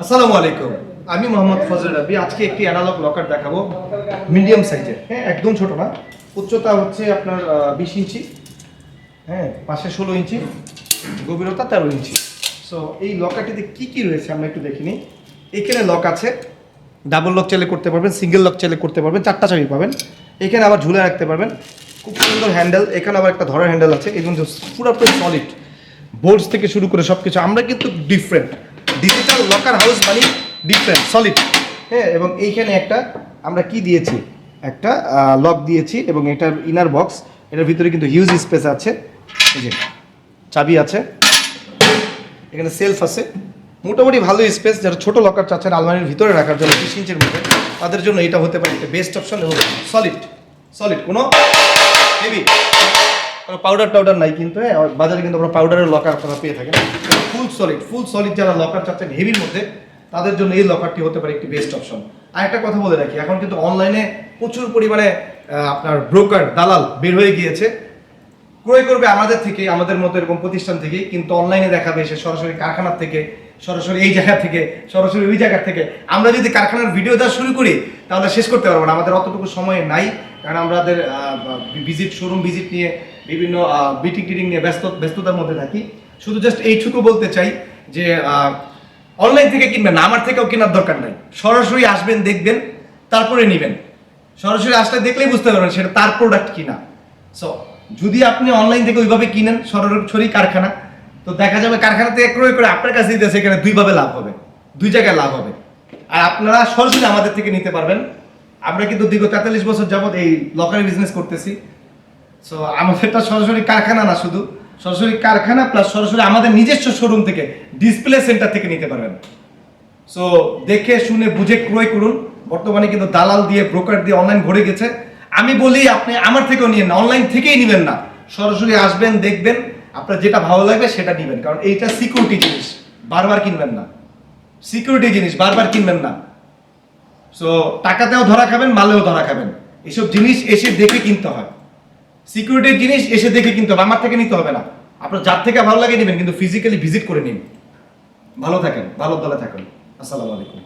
আসসালামু আলাইকুম। আমি মোহাম্মদ ফজল রাবি আজকে একটি অ্যানালগ লকার দেখাবো। মিডিয়াম সাইজের হ্যাঁ একদম ছোট না। উচ্চতা হচ্ছে আপনার বিশ ইঞ্চি। হ্যাঁ পাশে ষোলো ইঞ্চি। গভীরতা তেরো ইঞ্চি। সো এই লকারটিতে কি কি রয়েছে আমরা একটু দেখিনি এখানে লক আছে। ডাবল লক চাইলে করতে পারবেন সিঙ্গেল লক চাইলে করতে পারবেন, চারটা চাবি পাবেন। এখানে আবার ঝুলে রাখতে পারবেন। খুব সুন্দর হ্যান্ডেল এখানে আবার একটা ধরার হ্যান্ডেল আছে। এই জন্য পুরোপুরি সলিড বোর্ডস থেকে শুরু করে সব কিছু আমরা কিন্তু ডিফারেন্ট ডিজিটাল লকার হাউস মানে ডিফারেন্ট সলিড হ্যাঁ এবং এইখানে একটা আমরা কি দিয়েছি? একটা লক দিয়েছি এবং এটার ইনার বক্স এটার ভিতরে কিন্তু হিউজ স্পেস আছে। এই যে, চাবি আছে। এখানে সেলফ আছে। মোটামুটি ভালো স্পেস যারা ছোট লকার চাচ্ছেন আলমারির ভিতরে রাখার জন্য বিশ ইঞ্চের মধ্যে, তাদের জন্য এটা হতে পারে একটা বেস্ট অপশন এবং সলিড সলিড কোনো হেভি পাউডার টাউডার নাই কিন্তু হ্যাঁ বাজারে কিন্তু আমরা পাউডারের লকার আপনারা পেয়ে থাকেন। ফুল সলিড ফুল সলিড যারা লকার চাচ্ছেন হেভির মধ্যে, তাদের জন্য এই লকারটি হতে পারে একটি বেস্ট অপশন আর একটা কথা বলে রাখি, এখন কিন্তু অনলাইনে প্রচুর পরিমাণে আপনার ব্রোকার দালাল বের হয়ে গিয়েছে। ক্রয় করবে আমাদের থেকে আমাদের মতো এরকম প্রতিষ্ঠান থেকে কিন্তু অনলাইনে দেখাবে সে সরাসরি কারখানার থেকে, সরাসরি এই জায়গা থেকে, সরাসরি ওই জায়গা থেকে। আমরা যদি কারখানার ভিডিও দেওয়া শুরু করি, তাহলে শেষ করতে পারব না, আমাদের অতটুকু সময় নাই। কারণ আমাদের ভিজিট শোরুম ভিজিট নিয়ে বিভিন্ন বিটিং টিটিং নিয়ে ব্যস্ত, ব্যস্ততার মধ্যে থাকি। শুধু জাস্ট এইটুকু বলতে চাই যে অনলাইন থেকে কিনবেন না, আমার থেকেও কেনার দরকার নাই। সরাসরি আসবেন, দেখবেন, তারপরে নেবেন। সরাসরি আসলে দেখলেই বুঝতে পারবেন সেটা তার প্রোডাক্ট কিনা। সো যদি আপনি অনলাইন থেকে ওইভাবে কিনেন, সরাসরি কারখানা, তো দেখা যাবে কারখানাতে ক্রয় করে আপনার কাছে দিতে সেখানে দুইভাবে লাভ হবে। দুই জায়গায় লাভ হবে। আর আপনারা সরাসরি আমাদের থেকে নিতে পারবেন। আমরা কিন্তু দীর্ঘ তেতাল্লিশ বছর যাবত এই লকারি বিজনেস করতেছি। সো আমাদেরটা সরাসরি কারখানা না শুধু, সরাসরি কারখানা প্লাস সরাসরি আমাদের নিজস্ব শোরুম থেকে ডিসপ্লে সেন্টার থেকে নিতে পারবেন। সো দেখে, শুনে, বুঝে ক্রয় করুন। বর্তমানে কিন্তু দালাল দিয়ে ব্রোকার দিয়ে অনলাইন ভরে গেছে। আমি বলি, আপনি আমার থেকেও নিয়েন না অনলাইন থেকেই নেবেন না। সরাসরি আসবেন, দেখবেন, আপনার যেটা ভালো লাগবে সেটা নেবেন। কারণ এইটা সিকিউরিটি জিনিস, বারবার কিনবেন না। সিকিউরিটি জিনিস, বারবার কিনবেন না। সো টাকাতেও ধরা খাবেন, মালেও ধরা খাবেন। এসব জিনিস এসে দেখে কিনতে হয়। সিকিউরিটির জিনিস এসে দেখে কিনতে হবে, আমার থেকে নিতে হবে না। আপনার যার থেকে ভালো লাগে নেবেন, কিন্তু ফিজিক্যালি ভিজিট করে নিন। ভালো থাকেন, ভালো দলে থাকেন। আসসালামু আলাইকুম।